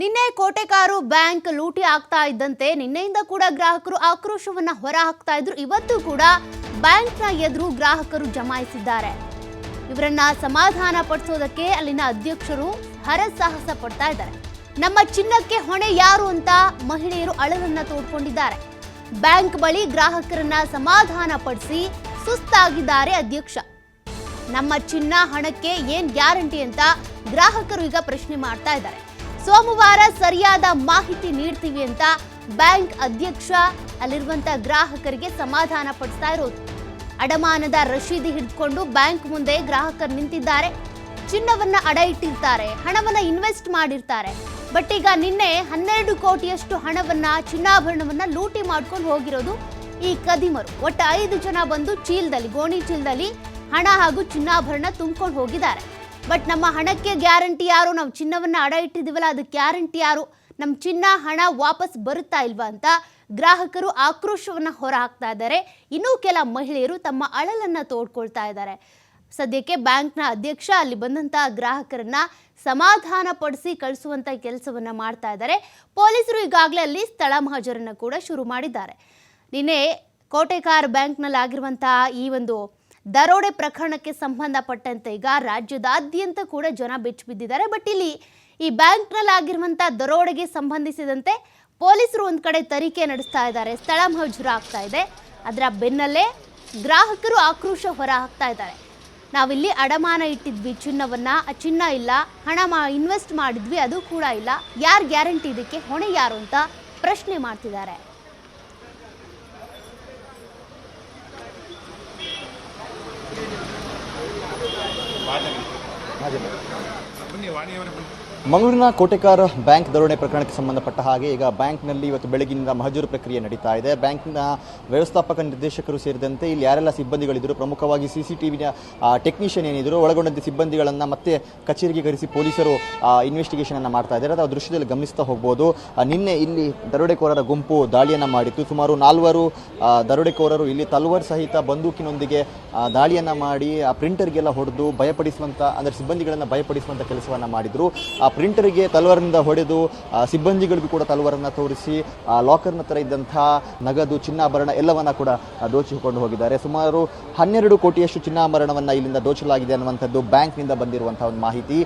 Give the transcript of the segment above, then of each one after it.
ನಿನ್ನೆ ಕೋಟೆಕಾರು ಬ್ಯಾಂಕ್ ಲೂಟಿ ಆಗ್ತಾ ಇದ್ದಂತೆ ನಿನ್ನೆಯಿಂದ ಕೂಡ ಗ್ರಾಹಕರು ಆಕ್ರೋಶವನ್ನ ಹೊರ ಹಾಕ್ತಾ ಇದ್ರು. ಇವತ್ತು ಕೂಡ ಬ್ಯಾಂಕ್ನ ಎದುರು ಗ್ರಾಹಕರು ಜಮಾಯಿಸಿದ್ದಾರೆ. ಇವರನ್ನ ಸಮಾಧಾನ ಪಡಿಸೋದಕ್ಕೆ ಅಲ್ಲಿನ ಅಧ್ಯಕ್ಷರು ಹರಸಾಹಸ ಪಡ್ತಾ ಇದ್ದಾರೆ. ನಮ್ಮ ಚಿನ್ನಕ್ಕೆ ಹೊಣೆ ಯಾರು ಅಂತ ಮಹಿಳೆಯರು ಅಳಲನ್ನ ತೋಡ್ಕೊಂಡಿದ್ದಾರೆ. ಬ್ಯಾಂಕ್ ಬಳಿ ಗ್ರಾಹಕರನ್ನ ಸಮಾಧಾನ ಪಡಿಸಿ ಸುಸ್ತಾಗಿದ್ದಾರೆ ಅಧ್ಯಕ್ಷ. ನಮ್ಮ ಚಿನ್ನ ಹಣಕ್ಕೆ ಏನ್ ಗ್ಯಾರಂಟಿ ಅಂತ ಗ್ರಾಹಕರು ಈಗ ಪ್ರಶ್ನೆ ಮಾಡ್ತಾ ಇದ್ದಾರೆ. ಸೋಮವಾರ ಸರಿಯಾದ ಮಾಹಿತಿ ನೀಡ್ತೀವಿ ಅಂತ ಬ್ಯಾಂಕ್ ಅಧ್ಯಕ್ಷ ಅಲ್ಲಿರುವಂತ ಗ್ರಾಹಕರಿಗೆ ಸಮಾಧಾನ ಪಡಿಸ್ತಾ ಇರೋದು. ಅಡಮಾನದ ರಶೀದಿ ಹಿಡಿದುಕೊಂಡು ಬ್ಯಾಂಕ್ ಮುಂದೆ ಗ್ರಾಹಕರು ನಿಂತಿದ್ದಾರೆ. ಚಿನ್ನವನ್ನ ಅಡ ಇಟ್ಟಿರ್ತಾರೆ, ಹಣವನ್ನ ಇನ್ವೆಸ್ಟ್ ಮಾಡಿರ್ತಾರೆ. ಬಟ್ ಈಗ ನಿನ್ನೆ ಹನ್ನೆರಡು ಕೋಟಿಯಷ್ಟು ಹಣವನ್ನ, ಚಿನ್ನಾಭರಣವನ್ನ ಲೂಟಿ ಮಾಡ್ಕೊಂಡು ಹೋಗಿರೋದು ಈ ಕದಿಮರು ಒಟ್ಟು ಐದು ಜನ ಬಂದು ಚೀಲದಲ್ಲಿ, ಗೋಣಿ ಚೀಲದಲ್ಲಿ ಹಣ ಹಾಗೂ ಚಿನ್ನಾಭರಣ ತುಂಬ್ಕೊಂಡು ಹೋಗಿದ್ದಾರೆ. ಬಟ್ ನಮ್ಮ ಹಣಕ್ಕೆ ಗ್ಯಾರಂಟಿ ಯಾರು? ನಾವು ಚಿನ್ನವನ್ನು ಅಡ ಇಟ್ಟಿದ್ದೀವಲ್ಲ, ಅದು ಗ್ಯಾರಂಟಿ ಯಾರು? ನಮ್ಮ ಚಿನ್ನ, ಹಣ ವಾಪಸ್ ಬರುತ್ತಾ ಇಲ್ವಾ ಅಂತ ಗ್ರಾಹಕರು ಆಕ್ರೋಶವನ್ನು ಹೊರ ಹಾಕ್ತಾ ಇದ್ದಾರೆ. ಇನ್ನೂ ಕೆಲ ಮಹಿಳೆಯರು ತಮ್ಮ ಅಳಲನ್ನು ತೋಡ್ಕೊಳ್ತಾ ಇದ್ದಾರೆ. ಸದ್ಯಕ್ಕೆ ಬ್ಯಾಂಕ್ನ ಅಧ್ಯಕ್ಷ ಅಲ್ಲಿ ಬಂದಂತಹ ಗ್ರಾಹಕರನ್ನ ಸಮಾಧಾನ ಪಡಿಸಿ ಕಳಿಸುವಂತ ಕೆಲಸವನ್ನ ಮಾಡ್ತಾ ಇದ್ದಾರೆ. ಪೊಲೀಸರು ಈಗಾಗಲೇ ಅಲ್ಲಿ ಸ್ಥಳ ಮಹಜರನ್ನ ಕೂಡ ಶುರು ಮಾಡಿದ್ದಾರೆ. ನಿನ್ನೆ ಕೋಟೆಕಾರ್ ಬ್ಯಾಂಕ್ನಲ್ಲಿ ಆಗಿರುವಂತಹ ಈ ಒಂದು ದರೋಡೆ ಪ್ರಕರಣಕ್ಕೆ ಸಂಬಂಧಪಟ್ಟಂತೆ ಈಗ ರಾಜ್ಯದಾದ್ಯಂತ ಕೂಡ ಜನ ಬೆಚ್ಚಿ ಬಿದ್ದಿದ್ದಾರೆ. ಬಟ್ ಇಲ್ಲಿ ಈ ಬ್ಯಾಂಕ್ನಲ್ಲಿ ಆಗಿರುವಂಥ ದರೋಡೆಗೆ ಸಂಬಂಧಿಸಿದಂತೆ ಪೊಲೀಸರು ಒಂದು ಕಡೆ ತನಿಖೆ ನಡೆಸ್ತಾ ಇದ್ದಾರೆ. ಸ್ಥಳ ಮಹಜೂರು ಆಗ್ತಾ ಇದೆ. ಅದರ ಬೆನ್ನಲ್ಲೇ ಗ್ರಾಹಕರು ಆಕ್ರೋಶ ಹೊರ ಹಾಕ್ತಾ ಇದ್ದಾರೆ. ನಾವಿಲ್ಲಿ ಅಡಮಾನ ಇಟ್ಟಿದ್ವಿ. ಚಿನ್ನವನ್ನ, ಆ ಚಿನ್ನ ಇಲ್ಲ. ಹಣ ಮಾ, ಇನ್ವೆಸ್ಟ್ ಮಾಡಿದ್ವಿ. ಅದು ಕೂಡ ಇಲ್ಲ. ಯಾರು ಗ್ಯಾರಂಟಿ ಇದಕ್ಕೆ? ಹೊಣೆ ಯಾರು ಅಂತ ಪ್ರಶ್ನೆ ಮಾಡ್ತಿದ್ದಾರೆ. ભાજપ બંને વાણી ಮಂಗಳೂರಿನ ಕೋಟೆಕಾರ್ ಬ್ಯಾಂಕ್ ದರೋಡೆ ಪ್ರಕರಣಕ್ಕೆ ಸಂಬಂಧಪಟ್ಟ ಹಾಗೆ ಈಗ ಬ್ಯಾಂಕ್ನಲ್ಲಿ ಇವತ್ತು ಬೆಳಗಿನಿಂದ ಮಹಜೂರು ಪ್ರಕ್ರಿಯೆ ನಡೀತಾ ಇದೆ. ಬ್ಯಾಂಕ್ನ ವ್ಯವಸ್ಥಾಪಕ ನಿರ್ದೇಶಕರು ಸೇರಿದಂತೆ ಇಲ್ಲಿ ಯಾರೆಲ್ಲ ಸಿಬ್ಬಂದಿಗಳಿದ್ದರು ಪ್ರಮುಖವಾಗಿ ಸಿ ಸಿ ಟಿವಿನ ಟೆಕ್ನಿಷಿಯನ್ ಏನಿದ್ರು ಒಳಗೊಂಡಂತೆ ಸಿಬ್ಬಂದಿಗಳನ್ನು ಮತ್ತೆ ಕಚೇರಿಗೆ ಕರೆಸಿ ಪೊಲೀಸರು ಇನ್ವೆಸ್ಟಿಗೇಷನ್ ಅನ್ನು ಮಾಡ್ತಾ ಇದ್ದಾರೆ. ಅದು ದೃಶ್ಯದಲ್ಲಿ ಗಮನಿಸ್ತಾ ಹೋಗ್ಬೋದು. ನಿನ್ನೆ ಇಲ್ಲಿ ದರೋಡೆಕೋರರ ಗುಂಪು ದಾಳಿಯನ್ನು ಮಾಡಿತ್ತು. ಸುಮಾರು ನಾಲ್ವರು ದರೋಡೆಕೋರರು ಇಲ್ಲಿ ತಲ್ವರ್ ಸಹಿತ ಬಂದೂಕಿನೊಂದಿಗೆ ದಾಳಿಯನ್ನು ಮಾಡಿ, ಆ ಪ್ರಿಂಟರ್ಗೆಲ್ಲ ಹೊಡೆದು ಭಯಪಡಿಸುವಂಥ ಅಂದರೆ ಸಿಬ್ಬಂದಿಗಳನ್ನು ಭಯಪಡಿಸುವಂಥ ಕೆಲಸವನ್ನು ಮಾಡಿದ್ರು. ಪ್ರಿಂಟರ್ಗೆ ತಲವಾರನಿಂದ ಹೊಡೆದು ಸಿಬ್ಬಂದಿಗಳಿಗೂ ಕೂಡ ತಲವಾರನ್ನು ತೋರಿಸಿ ಲಾಕರ್ನ ಹತ್ರ ಇದ್ದಂಥ ನಗದು, ಚಿನ್ನಾಭರಣ ಎಲ್ಲವನ್ನ ಕೂಡ ದೋಚಿಕೊಂಡು ಹೋಗಿದ್ದಾರೆ. ಸುಮಾರು ಹನ್ನೆರಡು ಕೋಟಿಯಷ್ಟು ಚಿನ್ನಾಭರಣವನ್ನ ಇಲ್ಲಿಂದ ದೋಚಲಾಗಿದೆ ಅನ್ನುವಂಥದ್ದು ಬ್ಯಾಂಕ್ನಿಂದ ಬಂದಿರುವಂತಹ ಒಂದು ಮಾಹಿತಿ.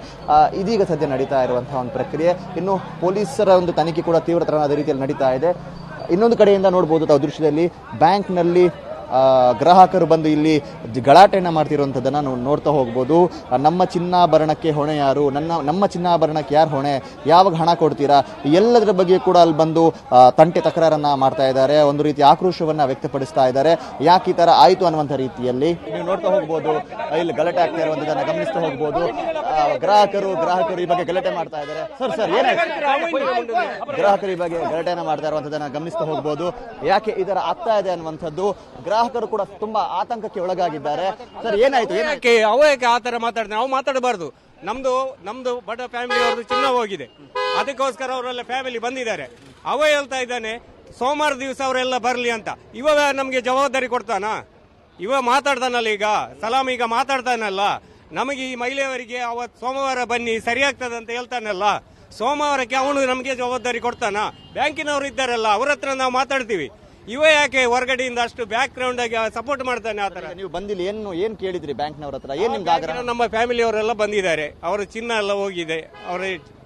ಇದೀಗ ಸದ್ಯ ನಡೀತಾ ಇರುವಂತಹ ಒಂದು ಪ್ರಕ್ರಿಯೆ. ಇನ್ನು ಪೊಲೀಸರ ಒಂದು ತನಿಖೆ ಕೂಡ ತೀವ್ರತರವಾದ ರೀತಿಯಲ್ಲಿ ನಡೀತಾ ಇದೆ. ಇನ್ನೊಂದು ಕಡೆಯಿಂದ ನೋಡಬಹುದು ತಾವು ದೃಶ್ಯದಲ್ಲಿ, ಬ್ಯಾಂಕ್ನಲ್ಲಿ ಗ್ರಾಹಕರು ಬಂದು ಇಲ್ಲಿ ಗಲಾಟೆಯನ್ನು ಮಾಡ್ತಿರುವಂಥದ್ದನ್ನು ನಾವು ನೋಡ್ತಾ ಹೋಗ್ಬೋದು. ನಮ್ಮ ಚಿನ್ನಾಭರಣಕ್ಕೆ ಹೊಣೆ ಯಾರು? ನನ್ನ, ನಮ್ಮ ಚಿನ್ನಾಭರಣಕ್ಕೆ ಯಾರು ಹೊಣೆ? ಯಾವಾಗ ಹಣ ಕೊಡ್ತೀರಾ? ಎಲ್ಲದರ ಬಗ್ಗೆ ಕೂಡ ಅಲ್ಲಿ ಬಂದು ತಂಟೆ ತಕರಾರನ್ನ ಮಾಡ್ತಾ ಇದ್ದಾರೆ. ಒಂದು ರೀತಿ ಆಕ್ರೋಶವನ್ನ ವ್ಯಕ್ತಪಡಿಸ್ತಾ ಇದ್ದಾರೆ. ಯಾಕೆ ಈ ಥರ ಆಯಿತು ಅನ್ನುವಂಥ ರೀತಿಯಲ್ಲಿ? ನೀವು ನೋಡ್ತಾ ಹೋಗ್ಬೋದು. ಇಲ್ಲಿ ಗಲಾಟೆ ಆಗ್ತಾ ಇರುವಂಥದ್ದನ್ನು ಗಮನಿಸ್ತಾ ಹೋಗ್ಬೋದು. ಗ್ರಾಹಕರು ಗ್ರಾಹಕರು ಈ ಬಗ್ಗೆ ಗಲಾಟೆ ಮಾಡ್ತಾ ಇದ್ದಾರೆ. ಸರ್ ಸರ್ ಗ್ರಾಹಕರು ಈ ಬಗ್ಗೆ ಗಲಾಟೆಯನ್ನು ಮಾಡ್ತಾ ಇರುವಂಥದ್ದನ್ನು ಗಮನಿಸ್ತಾ ಹೋಗ್ಬೋದು. ಯಾಕೆ ಇದರ ಆಗ್ತಾ ಇದೆ ಅನ್ನುವಂಥದ್ದು? ಗ್ರಾಹಕರು ಕೂಡ ತುಂಬಾ ಆತಂಕಕ್ಕೆ ಒಳಗಾಗಿದ್ದಾರೆ. ಸರ್, ಏನಾಯ್ತು? ಏನಕ್ಕೆ ಯಾಕೆ ಅವ ಯಾಕೆ ಆ ತರ ಮಾತಾಡ್ತಾನೆ ನಾವು ಮಾತಾಡಬಾರ್ದು. ನಮ್ದು ನಮ್ದು ಬಡ ಫ್ಯಾಮಿಲಿ ಅವ್ರದ್ದು ಚಿನ್ನ ಹೋಗಿದೆ. ಅದಕ್ಕೋಸ್ಕರ ಅವರೆಲ್ಲ ಫ್ಯಾಮಿಲಿ ಬಂದಿದ್ದಾರೆ. ಅವ ಹೇಳ್ತಾ ಇದ್ದಾನೆ, ಸೋಮವಾರ ದಿವಸ ಅವರೆಲ್ಲ ಬರಲಿ ಅಂತ. ಇವ ನಮಗೆ ಜವಾಬ್ದಾರಿ ಕೊಡ್ತಾನ? ಇವ ಮಾತಾಡ್ತಾನಲ್ಲ ಈಗ? ಸಲಾಮ್ ಈಗ ಮಾತಾಡ್ತಾನಲ್ಲ? ನಮಗೆ ಈ ಮಹಿಳೆಯವರಿಗೆ ಅವತ್ತು ಸೋಮವಾರ ಬನ್ನಿ, ಸರಿಯಾಗ್ತದೆ ಅಂತ ಹೇಳ್ತಾನಲ್ಲ? ಸೋಮವಾರಕ್ಕೆ ಅವನು ನಮಗೆ ಜವಾಬ್ದಾರಿ ಕೊಡ್ತಾನ? ಬ್ಯಾಂಕಿನವರು ಇದ್ದಾರಲ್ಲ ಅವರತ್ರ ನಾವು ಮಾತಾಡ್ತೀವಿ. ಇವ ಯಾಕೆ ಹೊರಗಡೆಯಿಂದ ಅಷ್ಟು ಬ್ಯಾಕ್ ಗ್ರೌಂಡ್ ಆಗಿ ಸಪೋರ್ಟ್ ಮಾಡ್ತಾನೆ ಆತರ ನೀವು ಬಂದಿಲ್ಲ ಏನು ಏನ್ ಕೇಳಿದ್ರಿ ಬ್ಯಾಂಕ್ನವ್ರ ಹತ್ರ? ಏನ್ ನಿಮ್ಗೆ ಆಗ್ರಹ? ನಮ್ಮ ಫ್ಯಾಮಿಲಿ ಅವರೆಲ್ಲ ಬಂದಿದ್ದಾರೆ. ಅವರ ಚಿನ್ನ ಎಲ್ಲ ಹೋಗಿದೆ. ಅವರ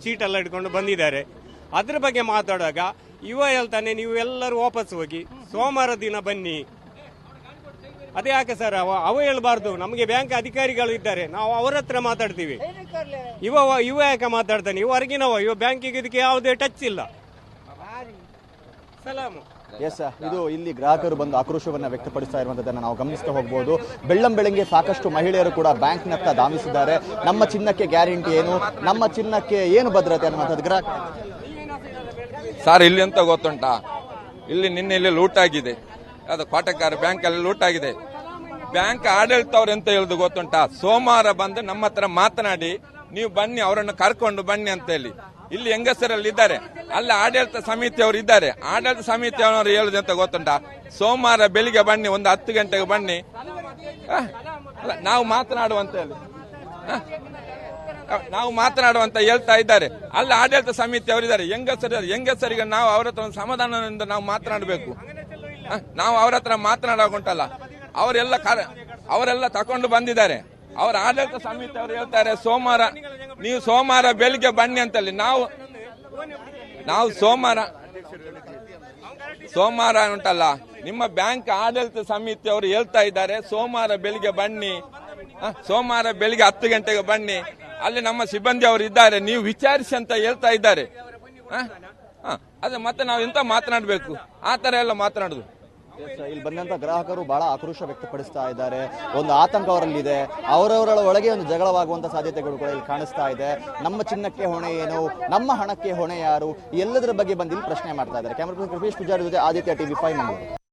ಚೀಟ್ ಎಲ್ಲ ಇಟ್ಕೊಂಡು ಬಂದಿದ್ದಾರೆ. ಅದ್ರ ಬಗ್ಗೆ ಮಾತಾಡುವಾಗ ಇವ ಹೇಳ್ತಾನೆ ನೀವು ಎಲ್ಲರೂ ವಾಪಸ್ ಹೋಗಿ ಸೋಮವಾರ ದಿನ ಬನ್ನಿ. ಅದೇ ಯಾಕೆ ಸರ್ ಅವ ಅವ ಹೇಳ್ಬಾರ್ದು. ನಮಗೆ ಬ್ಯಾಂಕ್ ಅಧಿಕಾರಿಗಳು ಇದ್ದಾರೆ. ನಾವು ಅವರ ಹತ್ರ ಮಾತಾಡ್ತೀವಿ. ಇವ ಇವ ಯಾಕೆ ಮಾತಾಡ್ತಾನೆ? ಇವ ಹೊರಗಿನವ. ಇವ ಬ್ಯಾಂಕಿಗೆ ಇದಕ್ಕೆ ಯಾವುದೇ ಟಚ್ ಇಲ್ಲ. ಸಲಾಮು. ಎಸ್ ಇದು ಇಲ್ಲಿ ಗ್ರಾಹಕರು ಬಂದು ಆಕ್ರೋಶವನ್ನ ವ್ಯಕ್ತಪಡಿಸ್ತಾ ಇರುವಂತದನ್ನ ನಾವು ಗಮನಿಸ್ತಾ ಹೋಗ್ಬೋದು. ಬೆಳ್ಳಂ ಬೆಳಗ್ಗೆ ಸಾಕಷ್ಟು ಮಹಿಳೆಯರು ಕೂಡ ಬ್ಯಾಂಕ್ನತ್ತ ಧಾವಿಸಿದ್ದಾರೆ. ನಮ್ಮ ಚಿನ್ನಕ್ಕೆ ಗ್ಯಾರಂಟಿ ಏನು? ನಮ್ಮ ಚಿನ್ನಕ್ಕೆ ಏನು ಭದ್ರತೆ ಅನ್ನುವಂಥದ್ದು ಗ್ರಾಹಕ ಸರ್ ಇಲ್ಲಿ ಅಂತ ಗೊತ್ತುಂಟಾ? ಇಲ್ಲಿ ನಿನ್ನೆ ಇಲ್ಲಿ ಲೂಟ್ ಆಗಿದೆ. ಅದು ಕೋಟೆಕಾರ ಬ್ಯಾಂಕ್ ಅಲ್ಲಿ ಲೂಟ್ ಆಗಿದೆ. ಬ್ಯಾಂಕ್ ಆಡಳಿತವ್ರು ಎಂತ ಹೇಳುದು ಗೊತ್ತುಂಟಾ? ಸೋಮವಾರ ಬಂದು ನಮ್ಮ ಹತ್ರ ಮಾತನಾಡಿ ನೀವು ಬನ್ನಿ ಅವರನ್ನು ಕರ್ಕೊಂಡು ಬನ್ನಿ ಅಂತ ಹೇಳಿ ಇಲ್ಲಿ ಹೆಂಗಸರಲ್ಲಿ ಇದ್ದಾರೆ. ಅಲ್ಲಿ ಆಡಳಿತ ಸಮಿತಿಯವರು ಇದ್ದಾರೆ. ಆಡಳಿತ ಸಮಿತಿಯವರು ಹೇಳುದು ಅಂತ ಗೊತ್ತುಂಟ? ಸೋಮವಾರ ಬೆಳಿಗ್ಗೆ ಬನ್ನಿ, ಒಂದು ಹತ್ತು ಗಂಟೆಗೆ ಬನ್ನಿ. ನಾವು ಮಾತನಾಡುವಂತ ಹೇಳಿ. ನಾವು ಮಾತನಾಡುವಂತ ಹೇಳ್ತಾ ಇದ್ದಾರೆ. ಅಲ್ಲಿ ಆಡಳಿತ ಸಮಿತಿ ಅವರಿದ್ದಾರೆ ಹೆಂಗಸರು ಹೆಂಗಸರಿಗೆ ನಾವು ಅವರ ಹತ್ರ ಒಂದು ಸಮಾಧಾನದಿಂದ ನಾವು ಮಾತನಾಡಬೇಕು. ನಾವು ಅವ್ರ ಹತ್ರ ಮಾತನಾಡೋಗುಂಟಲ್ಲ ಅವರೆಲ್ಲ ಅವರೆಲ್ಲ ತಕೊಂಡು ಬಂದಿದ್ದಾರೆ. ಅವರ ಆಡಳಿತ ಸಮಿತಿ ಅವರು ಹೇಳ್ತಾರೆ, ಸೋಮವಾರ, ನೀವು ಸೋಮವಾರ ಬೆಳಿಗ್ಗೆ ಬನ್ನಿ ಅಂತಲ್ಲಿ ನಾವು ನಾವು ಸೋಮವಾರ ಸೋಮವಾರ ಉಂಟಲ್ಲ, ನಿಮ್ಮ ಬ್ಯಾಂಕ್ ಆಡಳಿತ ಸಮಿತಿ ಅವರು ಹೇಳ್ತಾ ಇದ್ದಾರೆ, ಸೋಮವಾರ ಬೆಳಿಗ್ಗೆ ಬನ್ನಿ? ಸೋಮವಾರ ಬೆಳಿಗ್ಗೆ ಹತ್ತು ಗಂಟೆಗೆ ಬನ್ನಿ ಅಲ್ಲಿ ನಮ್ಮ ಸಿಬ್ಬಂದಿ ಅವರು ಇದ್ದಾರೆ, ನೀವು ವಿಚಾರಿಸಿ ಅಂತ ಹೇಳ್ತಾ ಇದ್ದಾರೆ. ಅದೇ ಮತ್ತೆ ನಾವು ಎಂತ ಮಾತನಾಡಬೇಕು ಆ ತರ ಎಲ್ಲ ಮಾತನಾಡುದು ಇಲ್ಲಿ ಬಂದಂತ ಗ್ರಾಹಕರು ಬಹಳ ಆಕ್ರೋಶ ವ್ಯಕ್ತಪಡಿಸ್ತಾ ಇದ್ದಾರೆ. ಒಂದು ಆತಂಕ ಅವರಲ್ಲಿದೆ. ಅವರವರ ಒಳಗೆ ಒಂದು ಜಗಳವಾಗುವಂತ ಸಾಧ್ಯತೆಗಳು ಕೂಡ ಇಲ್ಲಿ ಕಾಣಿಸ್ತಾ ಇದೆ. ನಮ್ಮ ಚಿನ್ನಕ್ಕೆ ಹೊಣೆ ಏನು? ನಮ್ಮ ಹಣಕ್ಕೆ ಹೊಣೆ ಯಾರು? ಎಲ್ಲದರ ಬಗ್ಗೆ ಬಂದು ಇಲ್ಲಿ ಪ್ರಶ್ನೆ ಮಾಡ್ತಾ ಇದ್ದಾರೆ. ಕ್ಯಾಮರಾ ಪರ್ಸನ್ ಕೃಪೇಶ್ ಪೂಜಾರಿ ಜೊತೆ ಆದಿತ್ಯ ಟಿವಿ ಫೈವ್